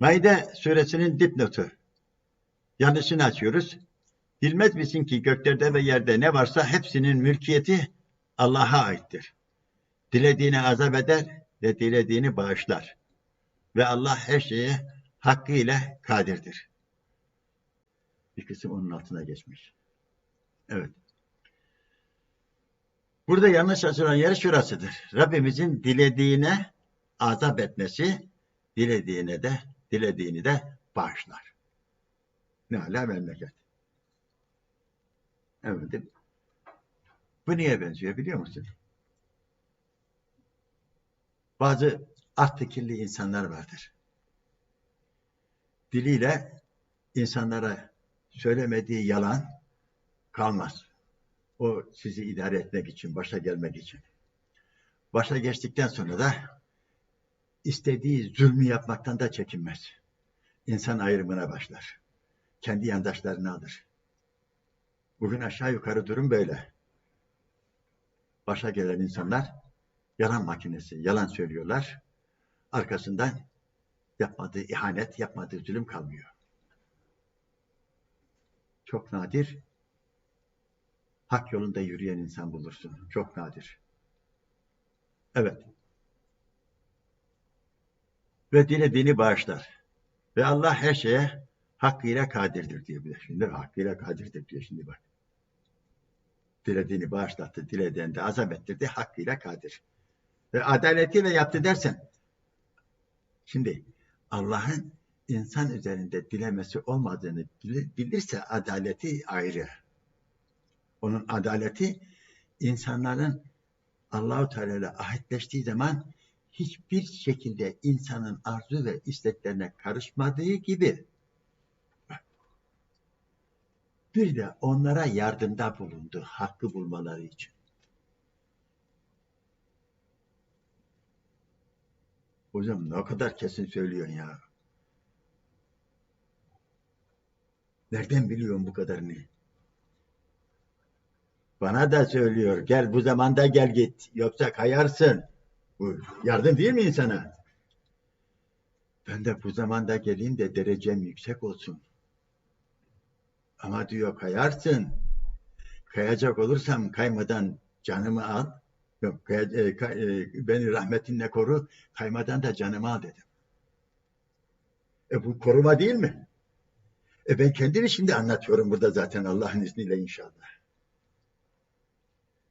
Maide suresinin dipnotu. Yanlışını açıyoruz. Bilmez misin ki göklerde ve yerde ne varsa hepsinin mülkiyeti Allah'a aittir. Dilediğini azap eder ve dilediğini bağışlar. Ve Allah her şeye hakkıyla kadirdir. Bir kısım onun altına geçmiş. Evet. Burada yanlış açılan yer şurasıdır. Rabbimizin dilediğine azap etmesi, dilediğine de dilediğini de bağışlar. Ne ala memleket. Efendim, bu niye benziyor biliyor musun? Bazı art fikirli insanlar vardır. Diliyle insanlara söylemediği yalan kalmaz. O sizi idare etmek için, başa gelmek için. Başa geçtikten sonra da istediği zulmü yapmaktan da çekinmez. İnsan ayrımına başlar. Kendi yandaşlarını alır. Bugün aşağı yukarı durum böyle. Başa gelen insanlar yalan makinesi, yalan söylüyorlar. Arkasından yapmadığı ihanet, yapmadığı zulüm kalmıyor. Çok nadir hak yolunda yürüyen insan bulursun. Çok nadir. Evet. Ve dilediğini bağışlar. Ve Allah her şeye hakkıyla kadirdir diyor bir de. Şimdi hakkıyla kadirdir diyor şimdi bak. Dilediğini bağışlattı, dilediğini de azap ettirdi, hakkıyla kadir. Ve adaletiyle yaptı dersen, şimdi Allah'ın insan üzerinde dilemesi olmadığını bilirse adaleti ayrı. Onun adaleti insanların Allahu Teala ile ahitleştiği zaman hiçbir şekilde insanın arzu ve isteklerine karışmadığı gibi bir de onlara yardımda bulundu hakkı bulmaları için. Hocam ne kadar kesin söylüyorsun ya. Nereden biliyorsun bu kadarını? Bana da söylüyor. Gel bu zamanda gel git. Yoksa kayarsın. Yardım değil mi insana? Ben de bu zamanda geleyim de derecem yüksek olsun. Ama diyor kayarsın. Kayacak olursam kaymadan canımı al. Yok, kaya, e, kay, e, beni rahmetinle koru. Kaymadan da canımı al dedim. E bu koruma değil mi? E ben kendimi şimdi anlatıyorum burada zaten Allah'ın izniyle inşallah.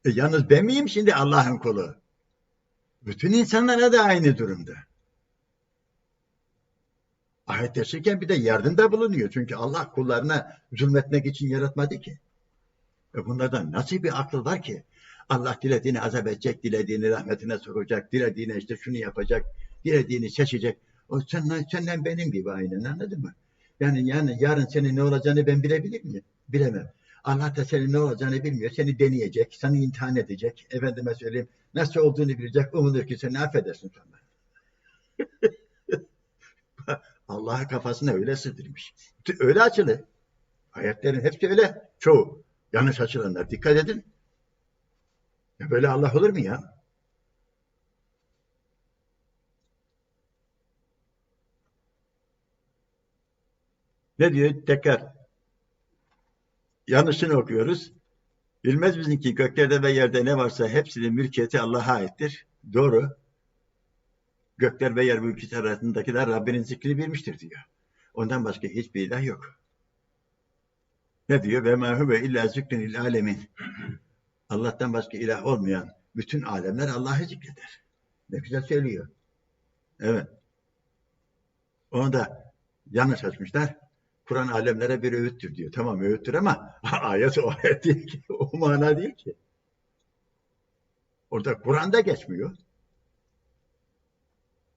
E yalnız ben miyim şimdi Allah'ın kulu? Bütün insanlara da aynı durumda. Ayet yaşarken bir de yardımda bulunuyor. Çünkü Allah kullarına zulmetmek için yaratmadı ki. E bunlardan nasıl bir akıl var ki? Allah dilediğini azap edecek, dilediğini rahmetine sokacak, dilediğine işte şunu yapacak, dilediğini seçecek. O senden, senden benim gibi aynen anladın mı? Yani yani yarın senin ne olacağını ben bilebilir miyim? Bilemem. Allah da senin ne olacağını bilmiyor. Seni deneyecek, seni imtihan edecek. Efendime söyleyeyim, nasıl olduğunu bilecek. Umulur ki seni affedersin sonra. Allah'a kafasına öyle sığdırmış. Öyle açılı. Ayetlerin hepsi öyle. Çoğu. Yanlış açılanlar. Dikkat edin. Ya böyle Allah olur mu ya? Ne diyor? Tekrar. Yanlışını okuyoruz. Bilmez misin ki göklerde ve yerde ne varsa hepsinin mülkiyeti Allah'a aittir. Doğru. Gökler ve yer mülkiyeti arasındakiler Rabbinin zikrini bilmiştir diyor. Ondan başka hiçbir ilah yok. Ne diyor? Ve ma huve illa zikrin il alemin. Allah'tan başka ilah olmayan bütün alemler Allah'ı zikreder. Ne güzel söylüyor. Evet. Onu da yanlış açmışlar. Kur'an alemlere bir öğüttür diyor. Tamam öğüttür ama ayet o ayet değil ki. O mana değil ki. Orada Kur'an'da geçmiyor.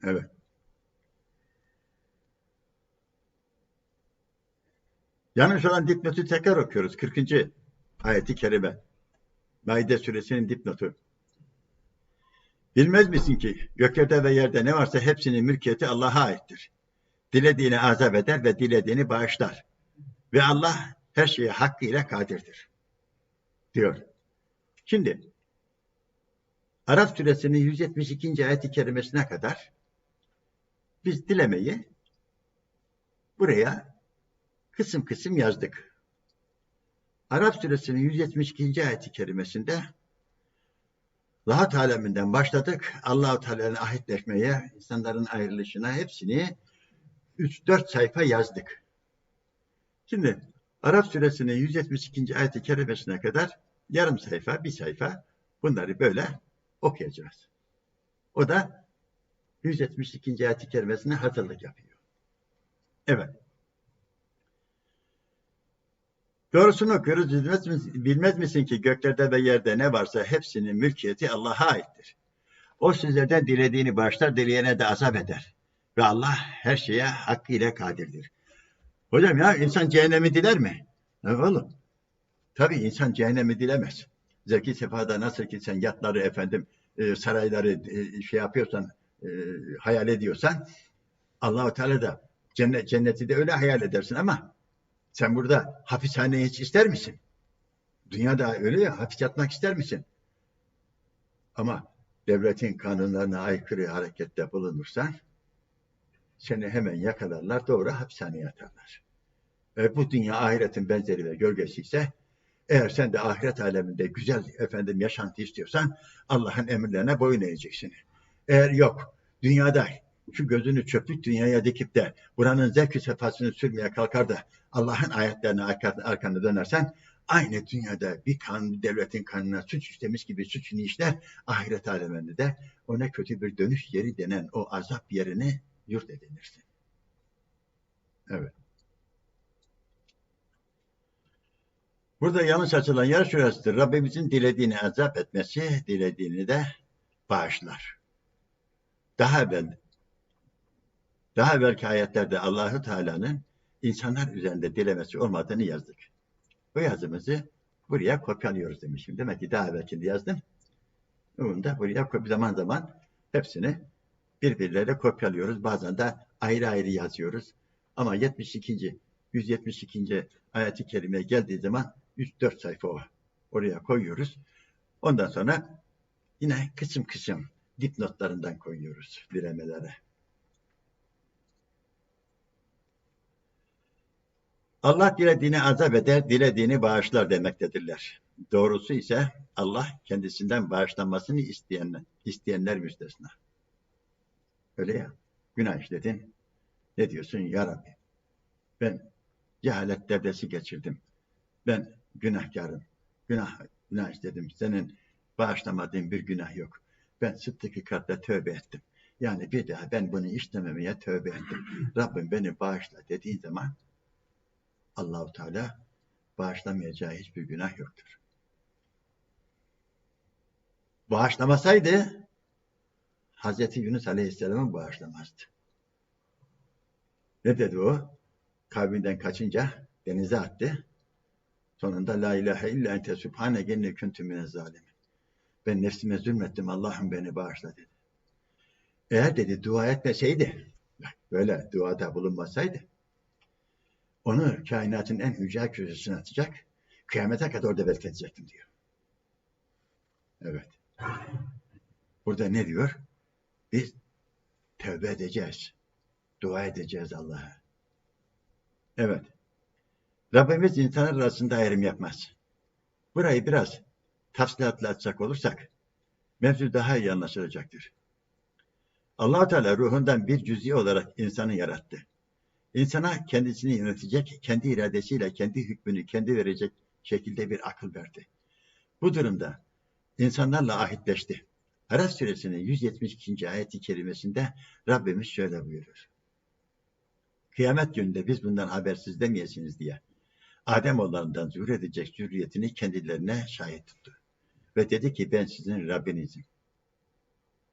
Evet. Yanlış olan dipnotu tekrar okuyoruz. 40. ayeti kerime. Maide suresinin dipnotu. Bilmez misin ki göklerde ve yerde ne varsa hepsinin mülkiyeti Allah'a aittir. Dilediğini azap eder ve dilediğini bağışlar. Ve Allah her şeye hakkıyla kadirdir. Diyor. Şimdi Arap suresinin 172. ayet-i kerimesine kadar biz dilemeyi buraya kısım kısım yazdık. Arap suresinin 172. ayeti kerimesinde Rahat aleminden başladık. Allahu Teala'nın ahitleşmeye, insanların ayrılışına hepsini 3-4 sayfa yazdık. Şimdi Arap suresinin 172. ayeti kerimesine kadar yarım sayfa, bir sayfa bunları böyle okuyacağız. O da 172. ayet-i kerimesine hazırlık yapıyor. Evet. Doğrusunu okuyoruz. Bilmez, misin, bilmez misin ki göklerde ve yerde ne varsa hepsinin mülkiyeti Allah'a aittir. O sizlerden dilediğini başlar, dileyene de azap eder. Ve Allah her şeye hakkıyla kadirdir. Hocam ya insan cehennemi diler mi? Ne oğlum? Tabii insan cehennemi dilemez. Zeki sefada nasıl ki sen yatları efendim e, sarayları e, şey yapıyorsan e, hayal ediyorsan Allahu Teala da cennet cenneti de öyle hayal edersin ama sen burada hapishaneye hiç ister misin? Dünyada öyle ya hapis yatmak ister misin? Ama devletin kanunlarına aykırı harekette bulunursan seni hemen yakalarlar doğru hapishaneye atarlar. E, bu dünya ahiretin benzeri ve gölgesi ise eğer sen de ahiret aleminde güzel efendim yaşantı istiyorsan Allah'ın emirlerine boyun eğeceksin. Eğer yok dünyada şu gözünü çöplük dünyaya dikip de buranın zevk sefasını sürmeye kalkar da Allah'ın ayetlerine arkanı dönersen aynı dünyada bir kan, devletin kanına suç işlemiş gibi suçunu işler, ahiret aleminde de ona kötü bir dönüş yeri denen o azap yerini yurt edinirsin. Evet. Burada yanlış açılan yer şurasıdır. Rabbimizin dilediğini azap etmesi, dilediğini de bağışlar. Daha evvel daha evvelki ayetlerde Allahu Teala'nın insanlar üzerinde dilemesi olmadığını yazdık. Bu yazımızı buraya kopyalıyoruz demişim. Demek ki daha evvelkinde yazdım. Bunu da buraya zaman zaman hepsini birbirleriyle kopyalıyoruz. Bazen de ayrı ayrı yazıyoruz. Ama 72. 172. ayeti kerimeye geldiği zaman 3-4 sayfa o. Oraya koyuyoruz. Ondan sonra yine kısım kısım dipnotlarından koyuyoruz dilemelere. Allah dilediğini azap eder, dilediğini bağışlar demektedirler. Doğrusu ise Allah kendisinden bağışlanmasını isteyenler, isteyenler müstesna. Öyle ya. Günah işledin. Ne diyorsun? Ya Rabbi. Ben cehalet devresi geçirdim. Ben günahkarım. Günah, günah işledim. Senin bağışlamadığın bir günah yok. Ben sıddık kartta tövbe ettim. Yani bir daha ben bunu işlememeye tövbe ettim. Rabbim beni bağışla dediğin zaman Allahu Teala bağışlamayacağı hiçbir günah yoktur. Bağışlamasaydı Hazreti Yunus Aleyhisselam'ı bağışlamazdı. Ne dedi o? Kavminden kaçınca denize attı. Sonunda la ilahe illa ente subhane genne küntü mine zalimin. Ben nefsime zulmettim Allah'ım beni bağışla dedi. Eğer dedi dua etmeseydi, böyle duada bulunmasaydı, onu kainatın en yüce köşesine atacak, kıyamete kadar orada bekletecektim diyor. Evet. Burada ne diyor? Biz tövbe edeceğiz. Dua edeceğiz Allah'a. Evet. Rabbimiz insanlar arasında ayrım yapmaz. Burayı biraz tafsilatla açacak olursak mevzu daha iyi anlaşılacaktır. allah Teala ruhundan bir cüzi olarak insanı yarattı. İnsana kendisini yönetecek, kendi iradesiyle kendi hükmünü kendi verecek şekilde bir akıl verdi. Bu durumda insanlarla ahitleşti. Araf suresinin 172. ayeti kerimesinde Rabbimiz şöyle buyurur. Kıyamet gününde biz bundan habersiz demeyesiniz diye Adem oğullarından zuhur edecek zürriyetini kendilerine şahit tuttu. Ve dedi ki ben sizin Rabbinizim.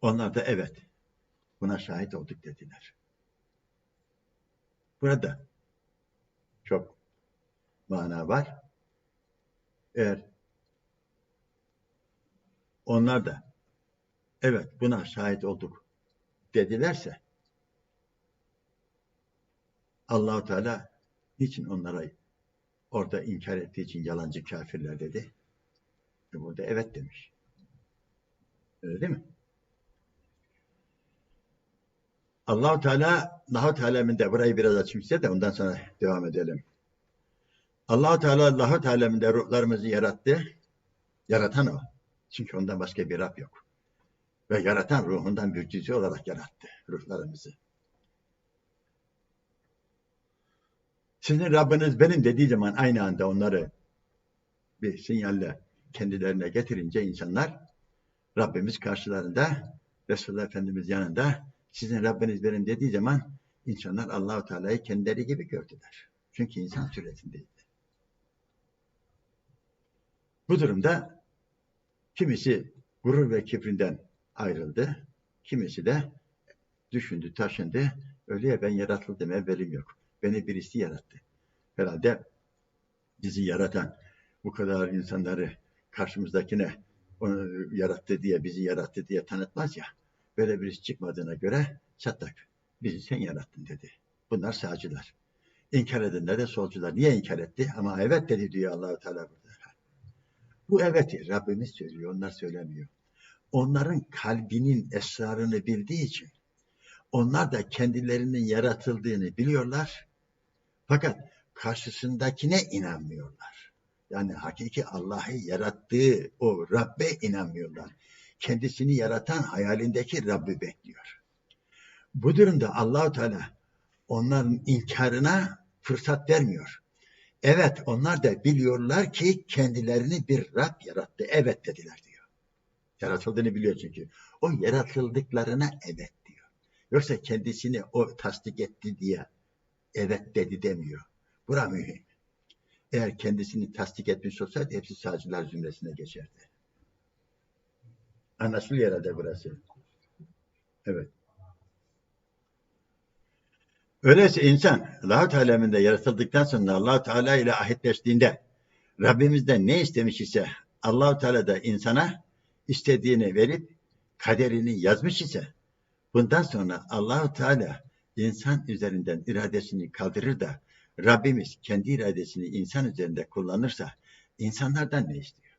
Onlar da evet buna şahit olduk dediler. Burada çok mana var. Eğer onlar da evet buna şahit olduk dedilerse Allahu Teala niçin onlara orada inkar ettiği için yalancı kafirler dedi? E burada evet demiş. Öyle değil mi? Allahu Teala Allahu Teala'minde burayı biraz açayım size de ondan sonra devam edelim. Allahu Teala Allahu Teala'minde ruhlarımızı yarattı. Yaratan o. Çünkü ondan başka bir Rab yok. Ve yaratan ruhundan bir cüzü olarak yarattı ruhlarımızı. Sizin Rabbiniz benim dediği zaman aynı anda onları bir sinyalle kendilerine getirince insanlar Rabbimiz karşılarında Resulullah Efendimiz yanında sizin Rabbiniz benim dediği zaman insanlar Allahu Teala'yı kendileri gibi gördüler. Çünkü insan suretindeydi. Bu durumda kimisi gurur ve kibrinden ayrıldı. Kimisi de düşündü, taşındı. Öyle ya ben yaratıldım, evvelim yok. Beni birisi yarattı. Herhalde bizi yaratan, bu kadar insanları karşımızdakine onu yarattı diye, bizi yarattı diye tanıtmaz ya. Böyle birisi çıkmadığına göre çatlak. Bizi sen yarattın dedi. Bunlar sağcılar. İnkar edenler de solcular. Niye inkar etti? Ama evet dedi diyor Allahu Teala burada. Bu evet Rabbimiz söylüyor. Onlar söylemiyor. Onların kalbinin esrarını bildiği için onlar da kendilerinin yaratıldığını biliyorlar. Fakat karşısındakine inanmıyorlar. Yani hakiki Allah'ı yarattığı o Rabbe inanmıyorlar. Kendisini yaratan hayalindeki Rabbi bekliyor. Bu durumda Allahu Teala onların inkarına fırsat vermiyor. Evet onlar da biliyorlar ki kendilerini bir Rab yarattı. Evet dediler. Yaratıldığını biliyor çünkü. O yaratıldıklarına evet diyor. Yoksa kendisini o tasdik etti diye evet dedi demiyor. Bura mühim. Eğer kendisini tasdik etmiş olsaydı hepsi sağcılar zümresine geçerdi. Anlaşılıyor herhalde burası. Evet. Öyleyse insan Allah-u Teala'mında yaratıldıktan sonra allah Teala ile ahitleştiğinde Rabbimizden ne istemiş ise allah Teala da insana istediğini verip kaderini yazmış ise bundan sonra Allahu Teala insan üzerinden iradesini kaldırır da Rabbimiz kendi iradesini insan üzerinde kullanırsa insanlardan ne istiyor?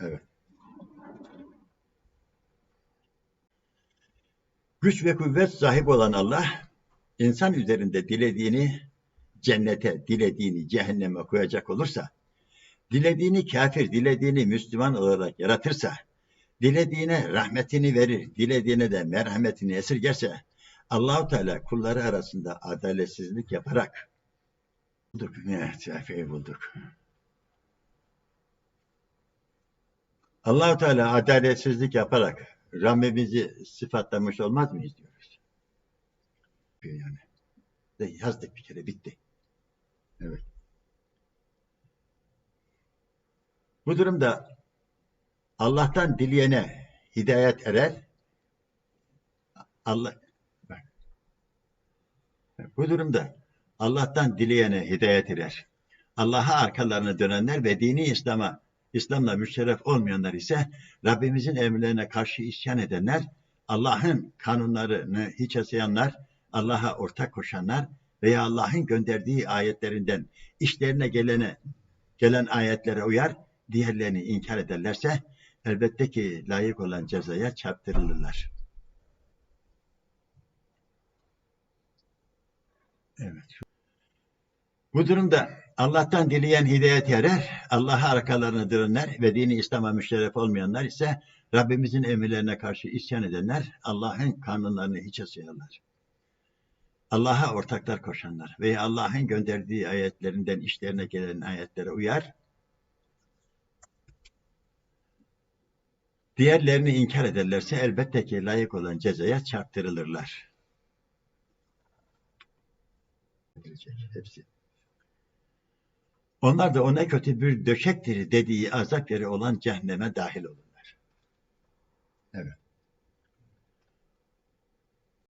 Evet. Güç ve kuvvet sahip olan Allah, insan üzerinde dilediğini cennete, dilediğini cehenneme koyacak olursa, dilediğini kafir, dilediğini Müslüman olarak yaratırsa, dilediğine rahmetini verir, dilediğine de merhametini esirgerse, Allahu Teala kulları arasında adaletsizlik yaparak bulduk. Ne sayfayı bulduk. Allahu Teala adaletsizlik yaparak Rabbimizi sıfatlamış olmaz mıyız diyoruz. Yani. Yazdık bir kere bitti. Evet. Bu durumda Allah'tan dileyene hidayet erer. Allah. Bu durumda Allah'tan dileyene hidayet erer. Allah'a arkalarını dönenler ve dini İslam'a İslam'la müşerref olmayanlar ise Rabbimizin emirlerine karşı isyan edenler, Allah'ın kanunlarını hiçe sayanlar, Allah'a ortak koşanlar veya Allah'ın gönderdiği ayetlerinden işlerine gelene gelen ayetlere uyar, diğerlerini inkar ederlerse elbette ki layık olan cezaya çarptırılırlar. Evet. Bu durumda Allah'tan dileyen hidayet erer, Allah'a arkalarını dönenler ve dini İslam'a müşerref olmayanlar ise Rabbimizin emirlerine karşı isyan edenler, Allah'ın kanunlarını hiçe sayarlar. Allah'a ortaklar koşanlar veya Allah'ın gönderdiği ayetlerinden işlerine gelen ayetlere uyar, diğerlerini inkar ederlerse elbette ki layık olan cezaya çarptırılırlar. Hepsi. Onlar da ona kötü bir döşektir dediği azap yeri olan cehenneme dahil. Evet.